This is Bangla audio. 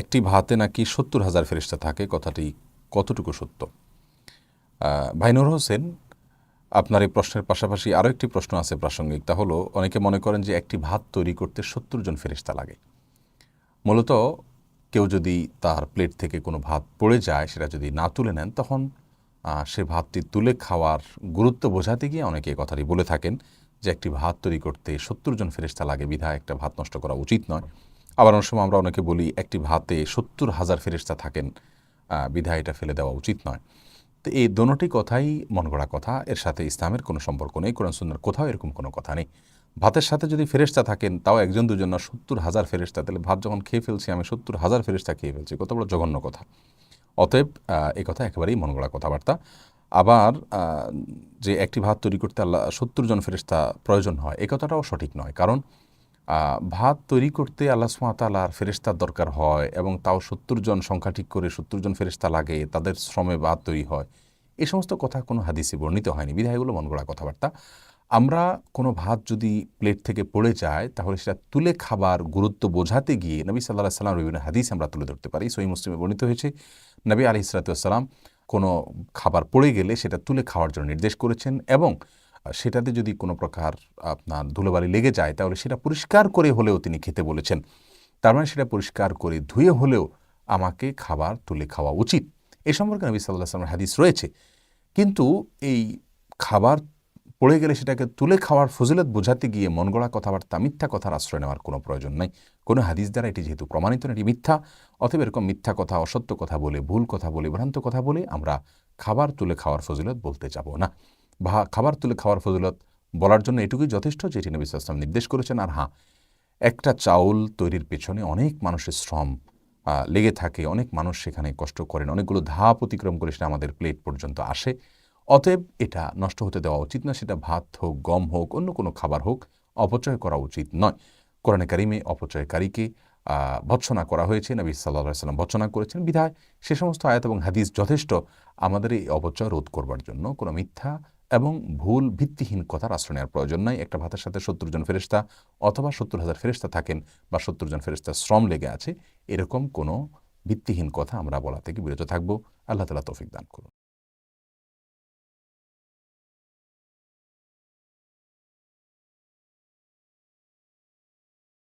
একটি ভাতে নাকি সত্তর হাজার ফেরিস্তা থাকে, কথাটি কতটুকু সত্য? ভাইনুর হোসেন, আপনার এই প্রশ্নের পাশাপাশি আরও একটি প্রশ্ন আছে প্রাসঙ্গিক, তা হলো, অনেকে মনে করেন যে একটি ভাত তৈরি করতে সত্তর জন ফেরিস্তা লাগে। মূলত কেউ যদি তার প্লেট থেকে কোনো ভাত পড়ে যায়, সেটা যদি না তুলে নেন, তখন সে ভাতটি তুলে খাওয়ার গুরুত্ব বোঝাতে গিয়ে অনেকে কথাটি বলে থাকেন যে একটি ভাত তৈরি করতে সত্তর জন ফেরিস্তা লাগে, বিধায় একটা ভাত নষ্ট করা উচিত নয়। আবার অনেক সময় আমরা অনেকে বলি একটি ভাতে সত্তর হাজার ফেরিস্তা থাকেন বিধায় এটা ফেলে দেওয়া উচিত নয়। তো এই দোনোটি কথাই মন গড়া কথা। এর সাথে ইসলামের কোনো সম্পর্ক নেই, কোরআন সুন্দর কোথাও এরকম কোনো কথা নেই। ভাতের সাথে যদি ফেরেস্তা থাকেন, তাও একজন দুজন না, সত্তর হাজার ফেরেস্তা তাহলে ভাত যখন খেয়ে ফেলছি আমি, সত্তর হাজার ফেরেস্তা খেয়ে ফেলছি, কত বড় জঘন্য কথা। অতএব এই কথা একেবারেই মন গড়া কথাবার্তা। আবার যে একটি ভাত তৈরি করতে আল্লাহ সত্তর জন ফেরেস্তা প্রয়োজন হয়, এ কথাটাও সঠিক নয়। কারণ ভাত তৈরি করতে আল্লাহ সুমাতালার ফেরেস্তার দরকার হয় এবং তাও সত্তর জন সংখ্যা ঠিক করে সত্তর জন ফেরেস্তা লাগে, তাদের শ্রমে ভাত তৈরি হয়। এই সমস্ত কথা কোনো হাদিসে বর্ণিত হয়নি। বিধায়গুলো মন গড়া কথাবার্তা। আমরা কোনো ভাত যদি প্লেট থেকে পড়ে যায়, তাহলে সেটা তুলে খাবার গুরুত্ব বোঝাতে গিয়ে নবী সাল্লাহ সাল্লাম বিভিন্ন হাদিস আমরা তুলে ধরতে পারি। সই মুসলিমে বর্ণিত হয়েছে, নবী আলি ইসরাতাম কোনো খাবার পড়ে গেলে সেটা তুলে খাওয়ার জন্য নির্দেশ করেছেন এবং সেটাতে যদি কোনো প্রকার আপনার ধুলোবালি লেগে যায় তাহলে সেটা পরিষ্কার করে হলেও তিনি খেতে বলেছেন। তার মানে সেটা পরিষ্কার করে ধুয়ে হলেও আমাকে খাবার তুলে খাওয়া উচিত। এ সম্পর্কে নবী সাল্লাহ সাল্লামের হাদিস রয়েছে। কিন্তু এই খাবার পড়ে গেলে সেটাকে তুলে খাওয়ার ফজিলত বোঝাতে গিয়ে মন গড়া কথাবার্তা মিথ্যা কথার আশ্রয় নেওয়ার কোনো প্রয়োজন নাই। কোনো হাদিস দ্বারা এটি যেহেতু প্রমাণিত না, এটি মিথ্যা। অথবা এরকম মিথ্যা কথা অসত্য কথা বলে ভুল কথা বলে ভ্রান্ত কথা বলে আমরা খাবার তুলে খাওয়ার ফজিলত বলতে যাব না। ভা, খাবার তুলে খাওয়ার ফজিলত বলার জন্য এটুকুই যথেষ্ট যে এটি নবী নির্দেশ করেছেন। আর হ্যাঁ একটা চাউল তৈরির পেছনে অনেক মানুষের শ্রম লেগে থাকে। অনেক মানুষ সেখানে কষ্ট করেন, অনেকগুলো ধাপ অতিক্রম করে সেটা আমাদের প্লেট পর্যন্ত আসে। অতএব এটা নষ্ট হতে দেওয়া উচিত না, সেটা ভাত হোক, গম হোক, অন্য কোনো খাবার হোক, অপচয় করা উচিত নয়। কোরআনে কারিমে অপচয়কারীকে ভৎসনা করা হয়েছে, নবী সাল্লাহ সাল্লাম ভৎসনা করেছেন। বিধায় সে সমস্ত আয়াত এবং হাদিস যথেষ্ট আমাদের এই অপচয় রোধ করবার জন্য কোনো মিথ্যা এবং ভুল ভিত্তিহীন কথার আশ্রয় নেওয়ার প্রয়োজন নাই। একটা ভাতের সাথে সত্তর জন ফেরিস্তা অথবা সত্তর হাজার ফেরিস্তা থাকেন বা সত্তর জন ফেরিস্তা শ্রম লেগে আছে, এরকম কোনো ভিত্তিহীন কথা আমরা বলা থেকে বিরত থাকব। আল্লাহ তালা তৌফিক দান করুন।